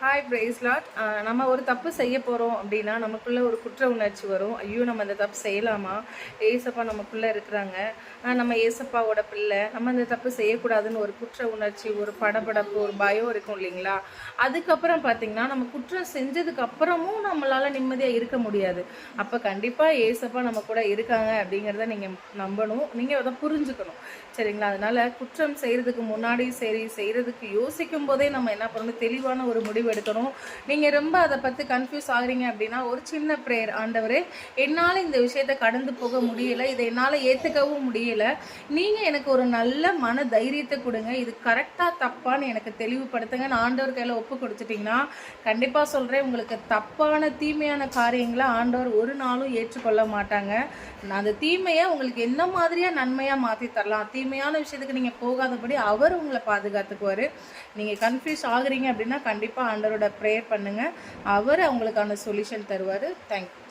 Hi பிரேஸ்லாட் நம்ம ஒரு தப்பு செய்ய போகிறோம் அப்படின்னா நமக்குள்ளே ஒரு குற்ற உணர்ச்சி வரும். ஐயோ நம்ம அந்த தப்பு செய்யலாமா? ஏசப்பா நமக்குள்ளே இருக்கிறாங்க. நம்ம ஏசப்பாவோட பிள்ளை. நம்ம அந்த தப்பு செய்யக்கூடாதுன்னு ஒரு குற்ற உணர்ச்சி ஒரு படபடப்பு ஒரு பயம் இருக்கும் இல்லைங்களா? அதுக்கப்புறம் பார்த்தீங்கன்னா நம்ம குற்றம் செஞ்சதுக்கு அப்புறமும் நிம்மதியாக இருக்க முடியாது. அப்போ கண்டிப்பாக ஏசப்பா நம்ம கூட இருக்காங்க அப்படிங்கிறத நீங்கள் நம்பணும். நீங்கள் அதை புரிஞ்சுக்கணும். சரிங்களா? அதனால் குற்றம் செய்கிறதுக்கு முன்னாடி சரி செய்கிறதுக்கு யோசிக்கும் போதே நம்ம என்ன பண்ணணும்? தெளிவான ஒரு முடிவு எடுக்கணும். நீங்கள் ரொம்ப அதை பற்றி கன்ஃபியூஸ் ஆகுறீங்க அப்படின்னா ஒரு சின்ன ப்ரேயர் ஆண்டவரே என்னால் இந்த விஷயத்தை கடந்து போக முடியல இதை என்னால் ஏற்றுக்கவும் முடியலை. நீங்கள் எனக்கு ஒரு நல்ல மன தைரியத்தை கொடுங்க. இது கரெக்டாக தப்பான்னு எனக்கு தெளிவுபடுத்துங்க. நான் ஆண்டவர் கையில் ஒப்பு கொடுத்துட்டிங்கன்னா கண்டிப்பாக சொல்கிறேன் உங்களுக்கு தப்பான தீமையான காரியங்களை ஆண்டவர் ஒரு நாளும் ஏற்றுக்கொள்ள மாட்டாங்க. நான் அந்த தீமையை உங்களுக்கு என்ன மாதிரியாக நன்மையாக மாற்றி தரலாம்? தீமையான விஷயத்துக்கு நீங்கள் போகாதபடி அவர் உங்களை பாதுகாத்துக்குவார். நீங்கள் கன்ஃபியூஸ் ஆகுறீங்க அப்படின்னா கண்டிப்பாக ஆண்டவரோட ப்ரேயர் பண்ணுங்கள் அவர் அவங்களுக்கான சொல்யூஷன் தருவார். தேங்க்யூ